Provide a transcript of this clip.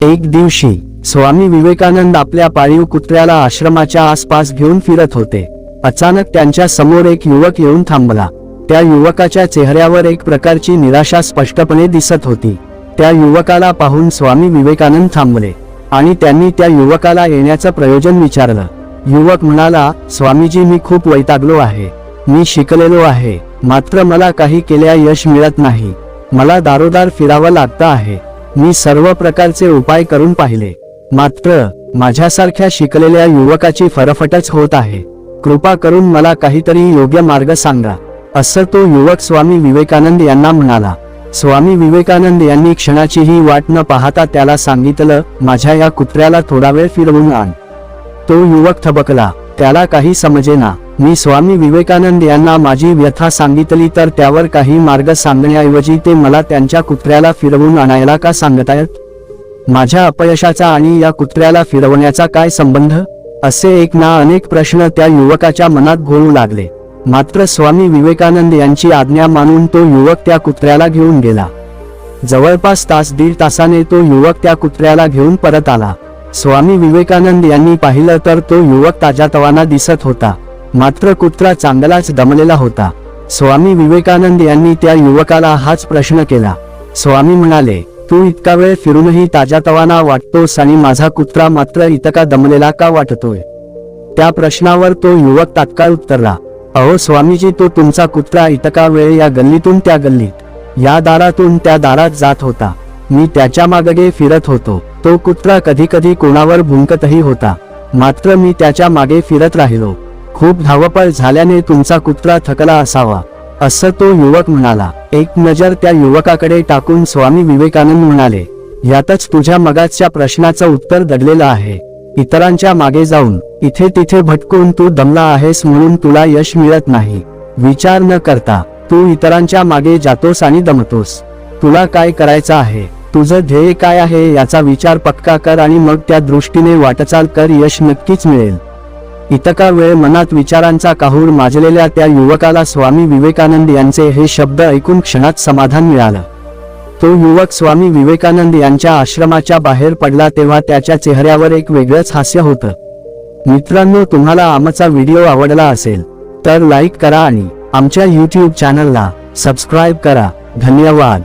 एक दिवशी स्वामी विवेकानंद आपल्या पाळीव कुत्र्याला आश्रमाच्या आसपास घेऊन फिरत होते. अचानक त्यांच्यासमोर एक युवक येऊन थांबला. त्या युवकाच्या चेहऱ्यावर एक प्रकारची निराशा स्पष्टपणे दिसत होती. त्या युवकाला पाहून स्वामी विवेकानंद थांबले आणि त्यांनी त्या युवकाला येण्याचं प्रयोजन विचारलं. युवक म्हणाला स्वामीजी मी खूप वैतागलो आहे. मी शिकलेलो आहे. मात्र मला काही केल्या यश मिळत नाही. मला दारोदार फिरावं लागतं आहे. मी सर्व प्रकारचे उपाय करून पाहिले. मात्र माझ्यासारख्या शिकलेल्या युवकाची फरफटच होत आहे. कृपा करून मला काहीतरी योग्य मार्ग सांगा. असं तो युवक स्वामी विवेकानंद यांना म्हणाला. स्वामी विवेकानंद यांनी क्षणाचीही वाट न पाहता त्याला सांगितलं माझ्या या कुत्र्याला थोडा वेळ फिरवून आण. तो युवक थबकला. त्याला काही समजेना. मी स्वामी विवेकानंद यांना माझी व्यथा सांगितली तर त्यावर काही मार्ग सांगण्याऐवजी ते मला त्यांच्या कुत्र्याला फिरवून आणायला का सांगतायत? माझ्या अपयशाचा आणि या कुत्र्याला फिरवण्याचा काय संबंध? असे एक ना अनेक प्रश्न त्या युवकाच्या मनात घोळू लागले. मात्र स्वामी विवेकानंद यांची आज्ञा मानून तो युवक त्या कुत्र्याला घेऊन गेला. जवळपास तास दीड तासाने तो युवक त्या कुत्र्याला घेऊन परत आला. स्वामी विवेकानंद यांनी पाहिलं तर तो युवक ताजातवाना दिसत होता. मात्र कुत्रा चांगलाच दमलेला होता. स्वामी विवेकानंद यांनी त्या युवकाला हाच प्रश्न केला. स्वामी म्हणाले तू इतका वेळ फिरूनही ताजातवाना वाटतोस आणि माझा कुत्रा मात्र इतका दमलेला का वाटतोय? त्या प्रश्नावर तो युवक तात्काळ उत्तरला अहो स्वामीजी तो तुमचा कुत्रा इतका वेळ या गल्लीतून त्या गल्लीत या दारातून त्या दारात जात होता. मी त्याच्यामागे फिरत होतो. तो कुत्रा कधी कधी कोणावर भुंकतही होता. मात्र मी त्याच्यामागे फिरत राहिलो. खूप धावपळ झाल्याने तुमचा कुत्रा थकला असावा असं तो युवक म्हणाला. एक नजर त्या युवकाकडे टाकून स्वामी विवेकानंद म्हणाले यातच तुझ्या मगाच्या प्रश्नाचं उत्तर दडलेलं आहे. इतरांच्या मागे जाऊन इथे तिथे भटकून तू दमला आहेस म्हणून तुला यश मिळत नाही. विचार न करता तू इतरांच्या मागे जातोस आणि दमतोस. तुला काय करायचं आहे? तुझं ध्येय काय आहे याचा विचार पक्का कर आणि मग त्या दृष्टीने वाटचाल कर यश नक्कीच मिळेल. इतका वेळ मनात विचारांचा काहूर माजलेल्या त्या युवकाला स्वामी विवेकानंद यांचे हे शब्द ऐकून क्षणात समाधान मिळालं. तो युवक स्वामी विवेकानंद यांच्या आश्रमाच्या बाहेर पडला तेव्हा त्याच्या चेहऱ्यावर एक वेगळंच हास्य होतं. मित्रांनो तुम्हाला आमचा व्हिडिओ आवडला असेल तर लाईक करा आणि आमच्या यूट्यूब चॅनलला सबस्क्राईब करा. धन्यवाद.